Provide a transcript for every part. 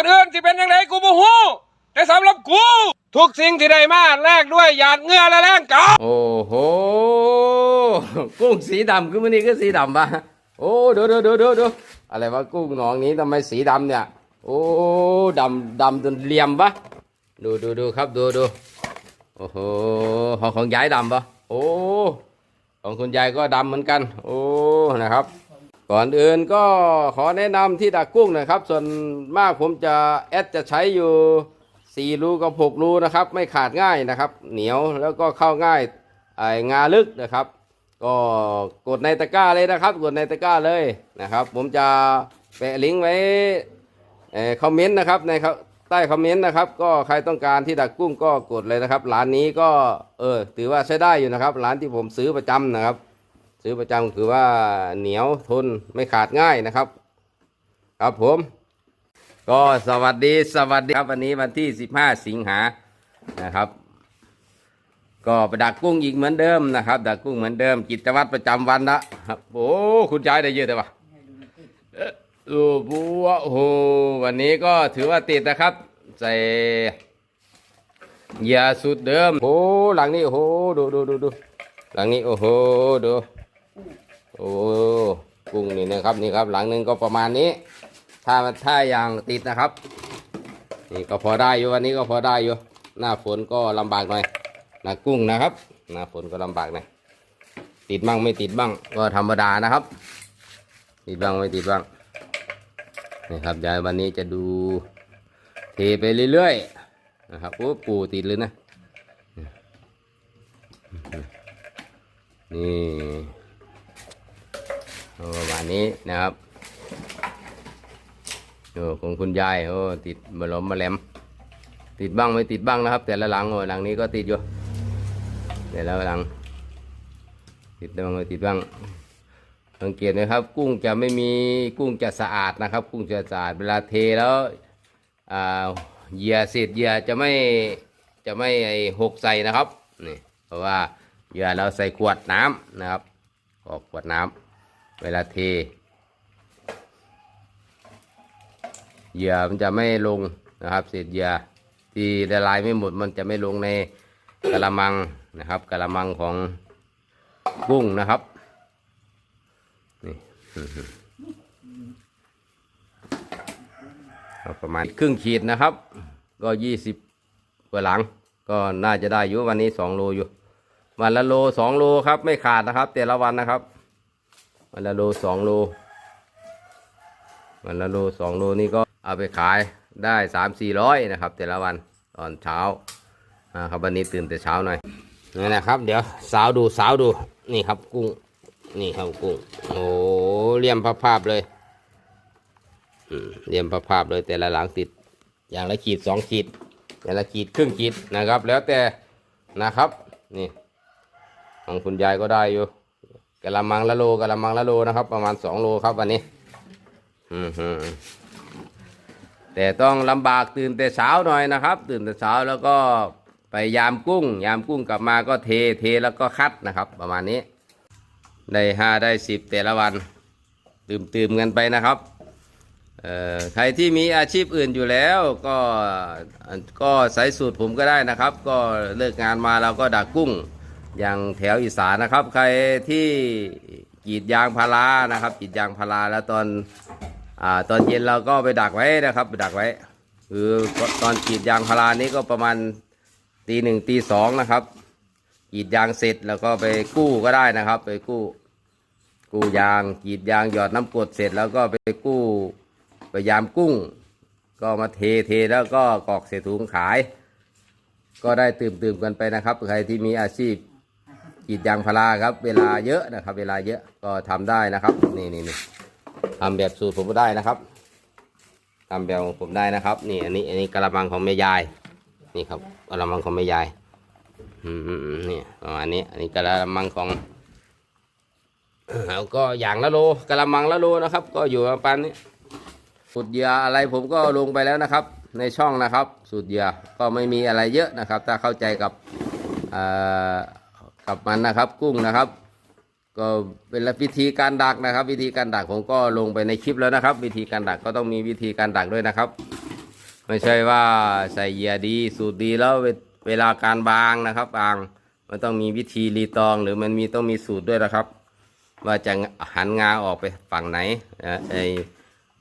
คนอื่นที่เป็นยังไงกูบ่ฮู้แต่สำหรับกู ทุกสิ่งที่ได้มาแลกด้วยหยาดเหงื่อและแรงกายโอ้โห กุ้งสีดำคือมันนี่ก็สีดำปะโอ้ดูดูดูดูดูอะไรวะกุ้งหนองนี้ทำไมสีดำเนี่ย โอ้ดำดำจนเหลี่ยมปะดูดูดูครับดูดูโอ้โหของของยายดำปะโอ้ของคุณยายก็ดำเหมือนกัน โอ้นะครับ ก่อนอื่นก็ขอแนะนำที่ดักกุ้งนะครับ ส่วนมากผมจะแอดจะใช้อยู่ 4 รูกับ 6 รูนะครับ ไม่ขาดง่ายนะครับ เหนียวแล้วก็เข้าง่ายไอ้งาลึกนะครับ ก็กดในตะกร้าเลยนะครับ กดในตะกร้าเลยนะครับ ผมจะแปะลิงก์ไว้คอมเมนต์นะครับในใต้คอมเมนต์นะครับ ก็ใครต้องการที่ดักกุ้งก็กดเลยนะครับร้านนี้ก็เออถือว่าใช้ได้อยู่นะครับร้านที่ผมซื้อประจำนะครับ ซื้อประจำคือว่าเหนียวทนไม่ขาดง่ายนะครับ ครับผม ก็สวัสดีสวัสดีครับวันนี้วันที่ 15 สิงหานะครับ ก็ไปดักกุ้งอีกเหมือนเดิมนะครับดักกุ้งเหมือนเดิมกิจวัตรประจำวันนะครับโอ้คุณชายได้เยอะแต่ว่าโอ้โหโอ้โหวันนี้ก็ถือว่าติดนะครับ ใส่เหยื่อสุดเดิมโอ้หลังนี้โอ้โหดูดูดูดูหลังนี้โอ้โหดู โอ้กุ้งนี่นะครับนี่ครับ หลังหนึงก็ประมาณนี้ ถ้าถ้าอย่างติดนะครับ นี่ก็พอได้อยู่วันนี้ก็พอได้อยู่ หน้าฝนก็ลำบากหน่อยน้ากุ้งนะครับ หน้าฝนก็ลำบากหน่อยติดบ้างไม่ติดบ้างก็ธรรมดานะครับ ติดบ้างไม่ติดบ้างนี่ครับเดี๋ยววันนี้จะดูเทไปเรื่อยๆนะครับโอ้ปูติดเลยนะนี่ นี้นะครับโอ้ของคุณยายโอ้ติดมาล้มมาแหลม ติดบ้างไม่ติดบ้างนะครับ แต่ละหลังโอ้หลังนี้ก็ติดอยู่แต่ละหลัง ติดบ้างไม่ติดบ้างสังเกตนะครับ กุ้งจะไม่มีกุ้งจะสะอาดนะครับ กุ้งจะสะอาดเวลาเทแล้วเหยื่อเศษเหยื่อจะไม่จะไม่หกใส่นะครับนี่เพราะว่าเหยื่อเราใส่ขวดน้ำนะครับออกขวดน้ำ เวลาเท เหยื่อมันจะไม่ลงนะครับเศษเหยื่อที่ละลายไม่หมดมันจะไม่ลงในกระมังนะครับกระมังของกุ้งนะครับนี่ประมาณครึ่งขีดนะครับ ก็ยี่สิบกว่าหลัง ก็น่าจะได้อยู่วันนี้สองโลอยู่ วันละโลสองโลครับไม่ขาดนะครับ แต่ละวันนะครับ วันละโลสองโลวันละโลสองโลนี่ก็เอาไปขายได้สามสี่ร้อยนะครับ แต่ละวันตอนเช้าอ่าครับวันนี้ตื่นแต่เช้าหน่อยนี่นะครับ เดี๋ยวสาวดูสาวดูนี่ครับกุ้งนี่ครับกุ้งโอ้เลี่ยมภาพๆเลยเลี่ยมภาพๆเลยแต่ละหลังติด อย่างละขีดสองขีดอย่างละขีดครึ่งขีดนะครับ แล้วแต่นะครับนี่ของคุณยายก็ได้อยู่ กะละมังละโลกะละมังละโลนะครับ ประมาณสองโลครับวันนี้แต่ต้องลำบากตื่นแต่เช้าหน่อยนะครับ ตื่นแต่เช้าแล้วก็ไปยามกุ้ง ยามกุ้งกลับมาก็เทเทแล้วก็คัดนะครับ ประมาณนี้ ได้ห้าได้สิบแต่ละวัน ตื่มตื่มกันไปนะครับใครที่มีอาชีพอื่นอยู่แล้วก็ก็ใส่สูตรผมก็ได้นะครับ ก็เลิกงานมาเราก็ดักกุ้ง อย่างแถวอีสานนะครับ ใครที่กรีดยางพารานะครับกรีดยางพาราแล้วตอนอ่าตอนเย็นเราก็ไปดักไว้นะครับ ไปดักไว้ คือตอนกรีดยางพารานี้ก็ประมาณตีหนึ่งตีสองนะครับกรีดยางเสร็จแล้วก็ไปกู้ก็ได้นะครับ ไปกู้ กู้ยางกรีดยางหยอดน้ำกรดเสร็จแล้วก็ไปกู้ไปยามกุ้ง ก็มาเทเทแล้วก็กรอกเศษถุงขาย ก็ได้ตื่มตื่มๆกันไปนะครับ ใครที่มีอาชีพ กรีดยางพาราครับ เวลาเยอะนะครับ เวลาเยอะก็ทำได้นะครับ นี่นี่นี่ทำแบบสูตรผมก็ได้นะครับทำแบบของผมได้นะครับ นี่อันนี้อันนี้กระมังของแม่ยาย นี่ครับกระมังของแม่ยายอืมนี่ประมาณนี้ อันนี้กระมังของแล้วก็อย่างละโลกระมังละโลนะครับ ก็อยู่ประมาณนี้สูตรเยื่อะไรผมก็ลงไปแล้วนะครับ ในช่องนะครับ สูตรเยื่อก็ไม่มีอะไรเยอะนะครับ ถ้าเข้าใจกับอ่อ กับมันนะครับกุ้งนะครับ ก็เป็นวิธีการดักนะครับ วิธีการดักผมก็ลงไปในคลิปแล้วนะครับ วิธีการดักก็ต้องมีวิธีการดักด้วยนะครับ ไม่ใช่ว่าใส่เหยื่อดีสูตรดีแล้วเวลาการบางนะครับบางมันต้องมีวิธีรีตองหรือมันมีต้องมีสูตรด้วยนะครับ ว่าจะหันงาออกไปฝั่งไหนเอ่อไอ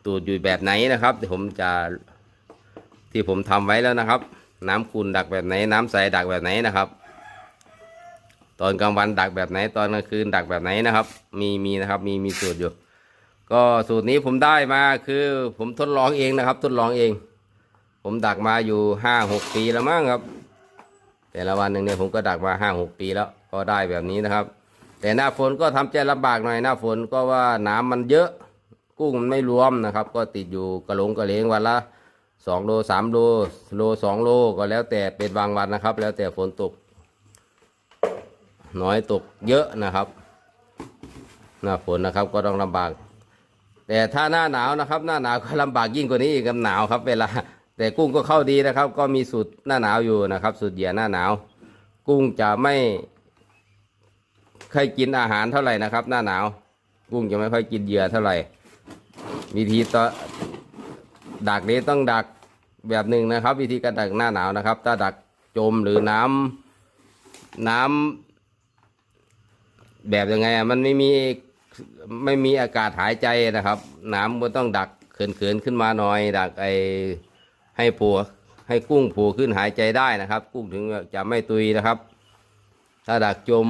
ตูดอยู่แบบไหนนะครับผมจะที่ผมทำไว้แล้วนะครับ น้ำขุ่นดักแบบไหน น้ำใสดักแบบไหนนะครับ ตอนกลางวันดักแบบไหน ตอนกลางคืนดักแบบไหนนะครับ มีมีนะครับ มีมีสูตรอยู่ ก็สูตรนี้ผมได้มาคือผมทดลองเองนะครับ ทดลองเอง ผมดักมาอยู่ห้าหกปีแล้วมั้งครับ แต่ละวันหนึ่งเนี่ยผมก็ดักมาห้าหกปีแล้วก็ได้แบบนี้นะครับ แต่หน้าฝนก็ทำใจลำบากหน่อยหน้าฝนก็ว่าน้ำมันเยอะกุ้งมันไม่รวมนะครับ ก็ติดอยู่กระหลงกระเลงวันละสองโลสามโลโลสองโลก็แล้วแต่เป็นบางวันนะครับ แล้วแต่ฝนตก น้อยตกเยอะนะครับ หน้าฝนนะครับก็ต้องลำบาก แต่ถ้าหน้าหนาวนะครับ หน้าหนาวก็ลำบากยิ่งกว่านี้อีกครับหนาวครับ เวลา แต่กุ้งก็เข้าดีนะครับ ก็มีสูตรหน้าหนาวอยู่นะครับ สูตรเหยื่อหน้าหนาว กุ้งจะไม่ค่อยกินอาหารเท่าไหร่นะครับ หน้าหนาว กุ้งจะไม่ค่อยกินเหยื่อเท่าไหร่วิธีต่อดักนี้ต้องดักแบบหนึ่งนะครับ วิธีการดักหน้าหนาวนะครับ ถ้าดักจมหรือน้ำน้ำ แบบยังไงอะมันไม่มีไม่มีอากาศหายใจนะครับ น้ำมันต้องดักเขินๆขึ้นมาหน่อย ดักไอให้ผัวให้กุ้งผูขึ้นหายใจได้นะครับ กุ้งถึงจะไม่ตุยนะครับ ถ้าดักจม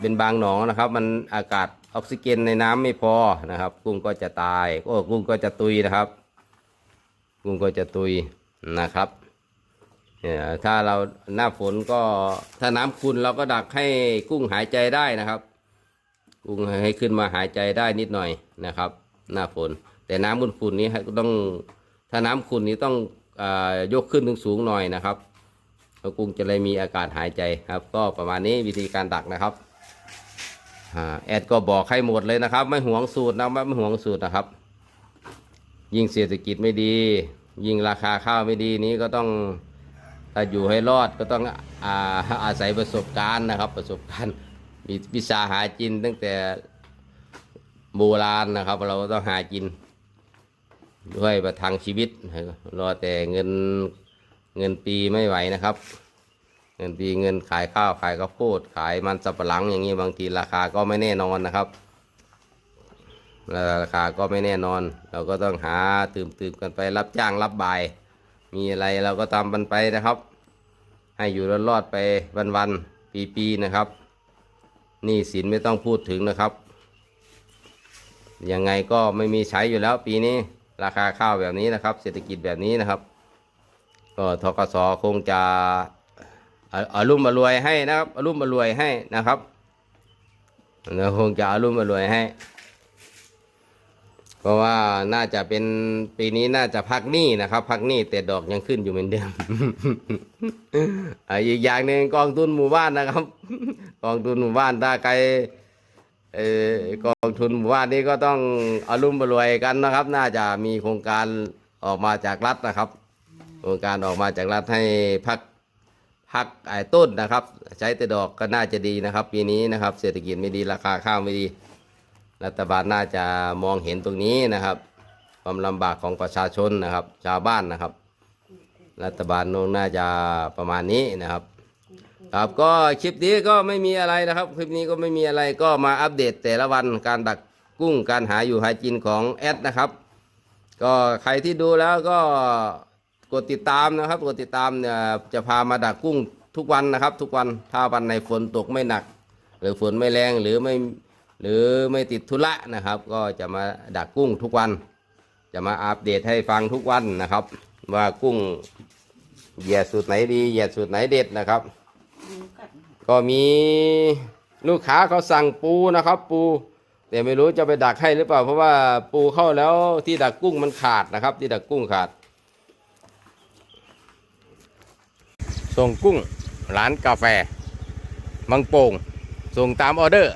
เป็นบางหนองนะครับ มันอากาศออกซิเจนในน้ำไม่พอนะครับ กุ้งก็จะตายโอ้กุ้งก็จะตุยนะครับ กุ้งก็จะตุยนะครับเนี่ยถ้าเราหน้าฝนก็ถ้าน้ำขุ่นเราก็ดักให้กุ้งหายใจได้นะครับ กุ้งให้ขึ้นมาหายใจได้นิดหน่อยนะครับ หน้าฝน แต่น้ำขุ่นนี้ให้ต้องถ้าน้ำขุ่นนี้ต้องอยกขึ้นถึงสูงหน่อยนะครับแล้วกุ้งจะเลยมีอากาศหายใจครับ ก็ประมาณนี้วิธีการดักนะครับแอดก็บอกให้หมดเลยนะครับ ไม่หวงสูตรนะไม่ไม่หวงสูตรนะครับ ยิ่งเศรษฐกิจไม่ดี ยิ่งราคาข้าวไม่ดีนี้ก็ต้องถ้าอยู่ให้รอดก็ต้องอาอาศัยประสบการณ์นะครับ ประสบการณ์ วิชาหากินตั้งแต่โบราณนะครับ เราต้องหากิน ด้วยประทังชีวิต รอแต่เงินเงินปีไม่ไหวนะครับ เงินปีเงินขายข้าวขายข้าวโพดขายมันสับปะหลังอย่างนี้บางทีราคาก็ไม่แน่นอนนะครับ ราคาก็ไม่แน่นอน เราก็ต้องหาตื่มตื่มกันไปรับจ้างรับบ่าย มีอะไรเราก็ทำมันไปนะครับ ให้อยู่รอดๆไปวันๆปีๆนะครับ หนี่สินไม่ต้องพูดถึงนะครับ ยังไงก็ไม่มีใช้อยู่แล้วปีนี้ราคาข้าวแบบนี้นะครับ เศรษฐกิจแบบนี้นะครับ ก็ทกสคงจะเอารุ่มมารวยให้นะครับอารุ่มมารวยให้นะครับคงจะอารุ่มมารวยให้ เพราะว่าน่าจะเป็นปีนี้น่าจะพักหนี้นะครับพักหนี้แต่ดอกยังขึ้นอยู่เหมือนเดิม อีกอย่างหนึ่งกองทุนหมู่บ้านนะครับ กองทุนหมู่บ้านถ้าใครเออกองทุนหมู่บ้านนี้ก็ต้องอารุ่มมารวยกันนะครับ น่าจะมีโครงการออกมาจากรัฐนะครับ โครงการออกมาจากรัฐให้พักพักไอ้ต้นนะครับ ใช้แต่ดอกก็น่าจะดีนะครับ ปีนี้นะครับ เศรษฐกิจไม่ดีราคาข้าวไม่ดี รัฐบาลน่าจะมองเห็นตรงนี้นะครับ ความลำบากของประชาชนนะครับ ชาวบ้านนะครับ รัฐบาลนงน่าจะประมาณนี้นะครับครับก็คลิปนี้ก็ไม่มีอะไรนะครับ คลิปนี้ก็ไม่มีอะไรก็มาอัปเดตแต่ละวันการดักกุ้งการหาอยู่หากินของแอดนะครับ ก็ใครที่ดูแล้วก็กดติดตามนะครับกดติดตามเนี่ยจะพามาดักกุ้งทุกวันนะครับ ทุกวันถ้าวันในฝนตกไม่หนัก หรือฝนไม่แรงหรือไม่ หรือไม่ติดธุระนะครับ ก็จะมาดักกุ้งทุกวัน จะมาอัปเดตให้ฟังทุกวันนะครับ ว่ากุ้งเหยียดสูตรไหนดีเหยียดสูตรไหนเด็ดนะครับ ก็มีลูกค้าเขาสั่งปูนะครับ ปูแต่ไม่รู้จะไปดักให้หรือเปล่า เพราะว่าปูเข้าแล้วที่ดักกุ้งมันขาดนะครับ ที่ดักกุ้งขาด ส่งกุ้งร้านกาแฟบางโป่งส่งตามออเดอร์